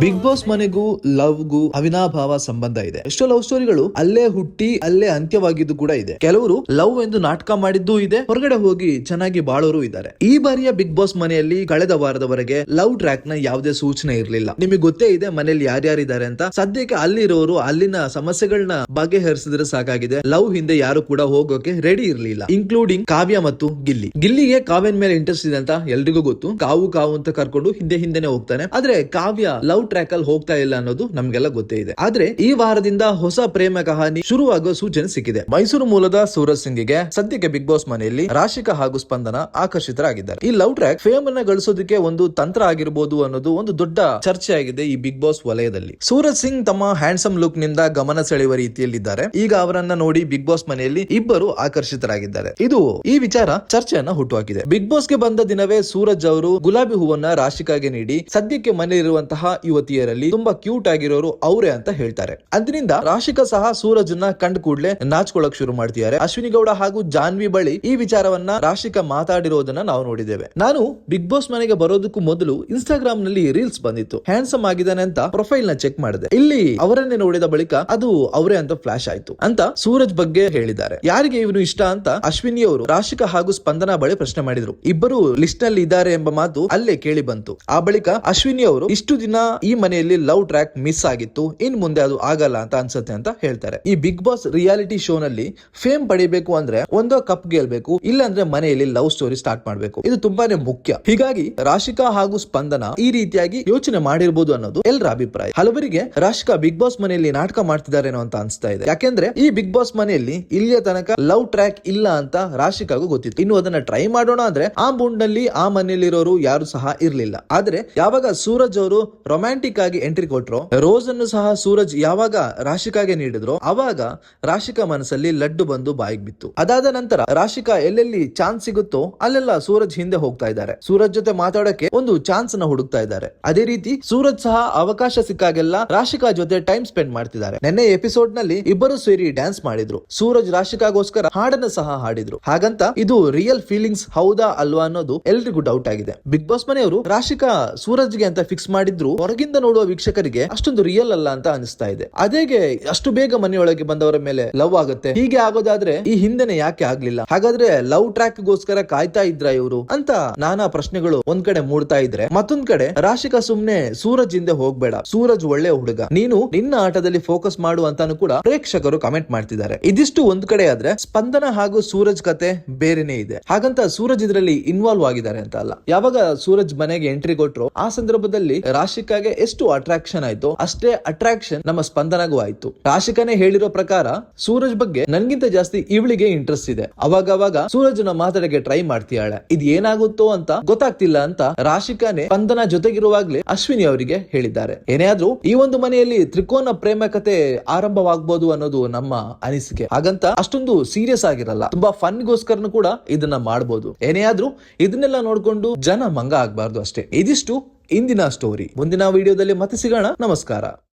Big boss ಮನೆಗೂ love ಗು ಅವಿನಾಭಾವ ಸಂಬಂಧ ಇದೆ. ಎಷ್ಟೋ ಲವ್ ಸ್ಟೋರಿಗಳು ಅಲ್ಲೇ ಹುಟ್ಟಿ, ಅಲ್ಲೇ ಅಂತ್ಯವಾಗಿದ್ದು ಕೂಡ ಇದೆ. ಕೆಲವರು ಲವ್ ಎಂದು ನಾಟಕ ಮಾಡಿದ್ದು ಇದೆ, ಹೊರಗಡೆ ಹೋಗಿ ಚೆನ್ನಾಗಿ ಬಾಳೋರು ಇದ್ದಾರೆ. ಈ ಬಾರಿಯ ಬಿಗ್ ಬಾಸ್ ಮನೆಯಲ್ಲಿ ಕಳೆದ ವಾರದವರೆಗೆ ಲವ್ ಟ್ರ್ಯಾಕ್ನ ಯಾವುದೇ ಸೂಚನೆ ಇರಲಿಲ್ಲ. ನಿಮಗೆ ಗೊತ್ತೇ ಇದೆ ಮನೆಯಲ್ಲಿ ಯಾರ್ಯಾರಿದ್ದಾರೆ ಅಂತ. ಸದ್ಯಕ್ಕೆ ಅಲ್ಲಿರೋರು ಅಲ್ಲಿನ ಸಮಸ್ಯೆಗಳನ್ನ ಬಗೆಹರಿಸಿದ್ರೆ ಸಾಕಾಗಿದೆ. ಲವ್ ಹಿಂದೆ ಯಾರು ಕೂಡ ಹೋಗೋಕೆ ರೆಡಿ ಇರಲಿಲ್ಲ. ಇನ್ಕ್ಲೂಡಿಂಗ್ ಕಾವ್ಯ ಮತ್ತು ಗಿಲ್ಲಿ. ಗಿಲ್ಲಿಗೆ ಕಾವ್ಯನ್ ಮೇಲೆ ಇಂಟ್ರೆಸ್ಟ್ ಇದೆ ಅಂತ ಎಲ್ರಿಗೂ ಗೊತ್ತು. ಕಾವು ಕಾವು ಅಂತ ಕರ್ಕೊಂಡು ಹಿಂದೆ ಹಿಂದೆನೆ ಹೋಗ್ತಾನೆ. ಆದ್ರೆ ಕಾವ್ಯ ಲವ್ ಟ್ರ್ಯಾಕ್ ಅಲ್ಲಿ ಹೋಗ್ತಾ ಇಲ್ಲ ಅನ್ನೋದು ನಮ್ಗೆಲ್ಲ ಗೊತ್ತೇ ಇದೆ. ಆದ್ರೆ ಈ ವಾರದಿಂದ ಹೊಸ ಪ್ರೇಮ ಕಹಾನಿ ಶುರುವಾಗುವ ಸೂಚನೆ ಸಿಕ್ಕಿದೆ. ಮೈಸೂರು ಮೂಲದ ಸೂರಜ್ ಸಿಂಗ್ಗೆ ಸದ್ಯಕ್ಕೆ ಬಿಗ್ ಬಾಸ್ ಮನೆಯಲ್ಲಿ ರಾಶಿಕಾ ಹಾಗೂ ಸ್ಪಂದನ ಆಕರ್ಷಿತರಾಗಿದ್ದಾರೆ. ಈ ಲವ್ ಟ್ರ್ಯಾಕ್ ಫೇಮ್ ಅನ್ನ ಗಳಿಸೋದಕ್ಕೆ ಒಂದು ತಂತ್ರ ಆಗಿರಬಹುದು ಅನ್ನೋದು ಒಂದು ದೊಡ್ಡ ಚರ್ಚೆ ಆಗಿದೆ ಈ ಬಿಗ್ ಬಾಸ್ ವಲಯದಲ್ಲಿ. ಸೂರಜ್ ಸಿಂಗ್ ತಮ್ಮ ಹ್ಯಾಂಡ್ಸಮ್ ಲುಕ್ನಿಂದ ಗಮನ ಸೆಳೆಯುವ ರೀತಿಯಲ್ಲಿದ್ದಾರೆ. ಈಗ ಅವರನ್ನ ನೋಡಿ ಬಿಗ್ ಬಾಸ್ ಮನೆಯಲ್ಲಿ ಇಬ್ಬರು ಆಕರ್ಷಿತರಾಗಿದ್ದಾರೆ. ಇದು ಈ ವಿಚಾರ ಚರ್ಚೆಯನ್ನ ಹುಟ್ಟುಹಾಕಿದೆ ಬಿಗ್ ಬಾಸ್ಗೆ ಬಂದ ದಿನವೇ ಸೂರಜ್ ಅವರು ಗುಲಾಬಿ ಹೂವನ್ನ ರಾಶಿಕಾಗೆ ನೀಡಿ ಸದ್ಯಕ್ಕೆ ಮನೆಯಲ್ಲಿರುವಂತಹ ಯುವತಿಯರಲ್ಲಿ ತುಂಬಾ ಕ್ಯೂಟ್ ಆಗಿರೋರು ಅವರೇ ಅಂತ ಹೇಳ್ತಾರೆ. ಅಂದಿನಿಂದ ರಾಶಿಕಾ ಸಹ ಸೂರಜ್ನ ಕಂಡ್ ಕೂಡಲೇ ನಾಚ್ಕೊಳಕ್ ಶುರು ಮಾಡ್ತಿದ್ದಾರೆ. ಅಶ್ವಿನಿ ಗೌಡ ಹಾಗೂ ಜಾನ್ವಿ ಬಳಿ ಈ ವಿಚಾರವನ್ನ ರಾಶಿಕಾ ಮಾತಾಡಿರೋದನ್ನ ನಾವು ನೋಡಿದ್ದೇವೆ. ನಾನು ಬಿಗ್ ಬಾಸ್ ಮನೆಗೆ ಬರೋದಕ್ಕೂ ಮೊದಲು ಇನ್ಸ್ಟಾಗ್ರಾಮ್ನಲ್ಲಿ ರೀಲ್ಸ್ ಬಂದಿತ್ತು. ಹ್ಯಾಂಡ್ಸಮ್ ಆಗಿದ್ದಾನೆ ಅಂತ ಪ್ರೊಫೈಲ್ನ ಚೆಕ್ ಮಾಡಿದೆ. ಇಲ್ಲಿ ಅವರನ್ನೇ ನೋಡಿದ ಬಳಿಕ ಅದು ಅವರೇ ಅಂತ ಫ್ಲಾಶ್ ಆಯ್ತು ಅಂತ ಸೂರಜ್ ಬಗ್ಗೆ ಹೇಳಿದ್ದಾರೆ. ಯಾರಿಗೆ ಇವನು ಇಷ್ಟ ಅಂತ ಅಶ್ವಿನಿ ಅವರು ರಾಶಿಕಾ ಹಾಗೂ ಸ್ಪಂದನ ಬಳಿ ಪ್ರಶ್ನೆ ಮಾಡಿದ್ರು. ಇಬ್ಬರು ಲಿಸ್ಟ್ನಲ್ಲಿ ಇದ್ದಾರೆ ಎಂಬ ಮಾತು ಅಲ್ಲೇ ಕೇಳಿ ಬಂತು. ಆ ಬಳಿಕ ಅಶ್ವಿನಿ ಅವರು, ಇಷ್ಟು ದಿನ ಈ ಮನೆಯಲ್ಲಿ ಲವ್ ಟ್ರ್ಯಾಕ್ ಮಿಸ್ ಆಗಿತ್ತು, ಇನ್ ಮುಂದೆ ಅದು ಆಗಲ್ಲ ಅಂತ ಅನ್ಸುತ್ತೆ ಅಂತ ಹೇಳ್ತಾರೆ. ಈ ಬಿಗ್ ಬಾಸ್ ರಿಯಾಲಿಟಿ ಶೋ ನಲ್ಲಿ ಫೇಮ್ ಪಡಿಬೇಕು ಅಂದ್ರೆ ಒಂದೋ ಕಪ್ ಗೆಲ್ಬೇಕು, ಇಲ್ಲಾಂದ್ರೆ ಮನೆಯಲ್ಲಿ ಲವ್ ಸ್ಟೋರಿ ಸ್ಟಾರ್ಟ್ ಮಾಡಬೇಕು. ಇದು ತುಂಬಾನೇ ಮುಖ್ಯ. ಹೀಗಾಗಿ ರಾಶಿಕಾ ಹಾಗೂ ಸ್ಪಂದನ ಈ ರೀತಿಯಾಗಿ ಯೋಚನೆ ಮಾಡಿರ್ಬೋದು ಅನ್ನೋದು ಎಲ್ಲರ ಅಭಿಪ್ರಾಯ. ಹಲವರಿಗೆ ರಾಶಿಕಾ ಬಿಗ್ ಬಾಸ್ ಮನೆಯಲ್ಲಿ ನಾಟಕ ಮಾಡ್ತಿದ್ದಾರೇನೋ ಅಂತ ಅನ್ಸ್ತಾ ಇದೆ. ಯಾಕೆಂದ್ರೆ ಈ ಬಿಗ್ ಬಾಸ್ ಮನೆಯಲ್ಲಿ ಇಲ್ಲಿಯ ತನಕ ಲವ್ ಟ್ರ್ಯಾಕ್ ಇಲ್ಲ ಅಂತ ರಾಶಿಕಾಗೂ ಗೊತ್ತಿತ್ತು. ಇನ್ನು ಅದನ್ನ ಟ್ರೈ ಮಾಡೋಣ ಅಂದ್ರೆ ಆ ಬುಂಡ್ನಲ್ಲಿ ಆ ಮನೆಯಲ್ಲಿರೋರು ಯಾರು ಸಹ ಇರ್ಲಿಲ್ಲ. ಆದ್ರೆ ಯಾವಾಗ ಸೂರಜ್ ಅವರು ರೊಮ್ಯಾಂಟಿಕ್ ಆಗಿ ಎಂಟ್ರಿ ಕೊಟ್ರು ರೋಸ್ ಅನ್ನು ಸಹ ಸೂರಜ್ ಯಾವಾಗ ರಾಶಿಕಾಗೆ ನೀಡಿದ್ರು ಅವಾಗ ರಾಶಿಕಾ ಮನಸ್ಸಲ್ಲಿ ಲಡ್ಡು ಬಂದು ಬಾಯಿಗೆ ಬಿತ್ತು. ಅದಾದ ನಂತರ ರಾಶಿಕಾ ಎಲ್ಲೆಲ್ಲಿ ಚಾನ್ಸ್ ಸಿಗುತ್ತೋ, ಅಲ್ಲೆಲ್ಲ ಸೂರಜ್ ಹಿಂದೆ ಹೋಗ್ತಾ ಇದ್ದಾರೆ. ಸೂರಜ್ ಜೊತೆ ಮಾತಾಡೋಕೆ ಒಂದು ಚಾನ್ಸ್ನ ಹುಡುಕ್ತಾ ಇದ್ದಾರೆ. ಅದೇ ರೀತಿ ಸೂರಜ್ ಸಹ ಅವಕಾಶ ಸಿಕ್ಕಾಗೆಲ್ಲ ರಾಶಿಕಾ ಜೊತೆ ಟೈಮ್ ಸ್ಪೆಂಡ್ ಮಾಡ್ತಿದ್ದಾರೆ. ನಿನ್ನೆ ಎಪಿಸೋಡ್ನಲ್ಲಿ ಇಬ್ಬರು ಸೇರಿ ಡ್ಯಾನ್ಸ್ ಮಾಡಿದ್ರು. ಸೂರಜ್ ರಾಶಿಕಾಗೋಸ್ಕರ ಹಾಡನ್ನು ಸಹ ಹಾಡಿದ್ರು. ಹಾಗಂತ ಇದು ರಿಯಲ್ ಫೀಲಿಂಗ್ಸ್ ಹೌದಾ ಅಲ್ವಾ ಅನ್ನೋದು ಎಲ್ರಿಗೂ ಡೌಟ್ ಆಗಿದೆ. ಬಿಗ್ ಬಾಸ್ ಮನೆಯವರು ರಾಶಿಕಾ ಸೂರಜ್ಗೆ ಅಂತ ಫಿಕ್ಸ್ ಮಾಡಿದ್ರು. ಹೊರಗಿಂದ ನೋಡುವ ವೀಕ್ಷಕರಿಗೆ ಅಷ್ಟೊಂದು ರಿಯಲ್ ಅಲ್ಲ ಅಂತ ಅನಿಸ್ತಾ ಇದೆ. ಅದೇಗೆ ಅಷ್ಟು ಬೇಗ ಮನೆಯೊಳಗೆ ಬಂದವರ ಮೇಲೆ ಲವ್ ಆಗುತ್ತೆ. ಹೀಗೆ ಆಗೋದಾದ್ರೆ ಈ ಹಿಂದೆನೆ ಯಾಕೆ ಆಗ್ಲಿಲ್ಲ? ಹಾಗಾದ್ರೆ ಲವ್ ಟ್ರ್ಯಾಕ್ ಗೋಸ್ಕರ ಕಾಯ್ತಾ ಇದ್ರ ಇವರು? ಅಂತ ನಾನಾ ಪ್ರಶ್ನೆಗಳು ಒಂದ್ ಕಡೆ ಮೂಡ್ತಾ ಇದ್ರೆ ಮತ್ತೊಂದ್ ಕಡೆ ರಾಶಿಕಾ ಸುಮ್ನೆ ಸೂರಜ್ ಹಿಂದೆ ಹೋಗ್ಬೇಡ. ಸೂರಜ್ ಒಳ್ಳೆ ಹುಡುಗ. ನೀನು ನಿನ್ನ ಆಟದಲ್ಲಿ ಫೋಕಸ್ ಮಾಡು ಅಂತಾನು ಕೂಡ ಪ್ರೇಕ್ಷಕರು ಕಮೆಂಟ್ ಮಾಡ್ತಿದ್ದಾರೆ. ಇದಿಷ್ಟು ಒಂದ್ ಕಡೆ ಆದ್ರೆ ಸ್ಪಂದನ ಹಾಗೂ ಸೂರಜ್ ಕತೆ ಬೇರೆನೆ ಇದೆ. ಹಾಗಂತ ಸೂರಜ್ ಇದರಲ್ಲಿ ಇನ್ವಾಲ್ವ್ ಆಗಿದ್ದಾರೆ ಅಂತ ಅಲ್ಲ. ಯಾವಾಗ ಸೂರಜ್ ಮನೆಗೆ ಎಂಟ್ರಿ ಕೊಟ್ರು, ಆ ಸಂದರ್ಭದಲ್ಲಿ ರಾಶಿಕಾಗೆ ಎಷ್ಟು ಅಟ್ರಾಕ್ಷನ್ ಆಯ್ತು ಅಷ್ಟೇ ಅಟ್ರಾಕ್ಷನ್ ನಮ್ಮ ಸ್ಪಂದನಗೂ ಆಯ್ತು. ರಾಶಿಕಾನೇ ಹೇಳಿರೋ ಪ್ರಕಾರ ಸೂರಜ್ ಬಗ್ಗೆ ನನ್ಗಿಂತ ಜಾಸ್ತಿ ಇವಳಿಗೆ ಇಂಟ್ರೆಸ್ಟ್ ಇದೆ. ಅವಾಗ ಅವಾಗ ಸೂರಜ್ನ ಮಾತಾಡಕ್ಕೆ ಟ್ರೈ ಮಾಡ್ತೀಯಾಳೆ. ಇದು ಏನಾಗುತ್ತೋ ಅಂತ ಗೊತ್ತಾಗ್ತಿಲ್ಲ ಅಂತ ರಾಶಿಕಾನೆ ಸ್ಪಂದನ ಜೊತೆಗಿರುವಾಗ್ಲೇ ಅಶ್ವಿನಿ ಅವರಿಗೆ ಹೇಳಿದ್ದಾರೆ. ಏನೇ ಆದ್ರೂ ಈ ಒಂದು ಮನೆಯಲ್ಲಿ ತ್ರಿಕೋನ ಪ್ರೇಮ ಕತೆ ಆರಂಭವಾಗಬಹುದು ಅನ್ನೋದು ನಮ್ಮ ಅನಿಸಿಕೆ. ಹಾಗಂತ ಅಷ್ಟೊಂದು ಸೀರಿಯಸ್ ಆಗಿರಲ್ಲ. ತುಂಬಾ ಫನ್ ಗೋಸ್ಕರನು ಕೂಡ ಇದನ್ನ ಮಾಡಬಹುದು ಏನೇ ಆದ್ರೂ ಇದನ್ನೆಲ್ಲ ನೋಡ್ಕೊಂಡು ಜನ ಮಂಗ ಆಗ್ಬಾರ್ದು ಅಷ್ಟೇ. ಇದಿಷ್ಟು ಇಂದಿನ ಸ್ಟೋರಿ ಮುಂದಿನ ವಿಡಿಯೋದಲ್ಲಿ ಮತ್ತೆ ಸಿಗೋಣ. ನಮಸ್ಕಾರ.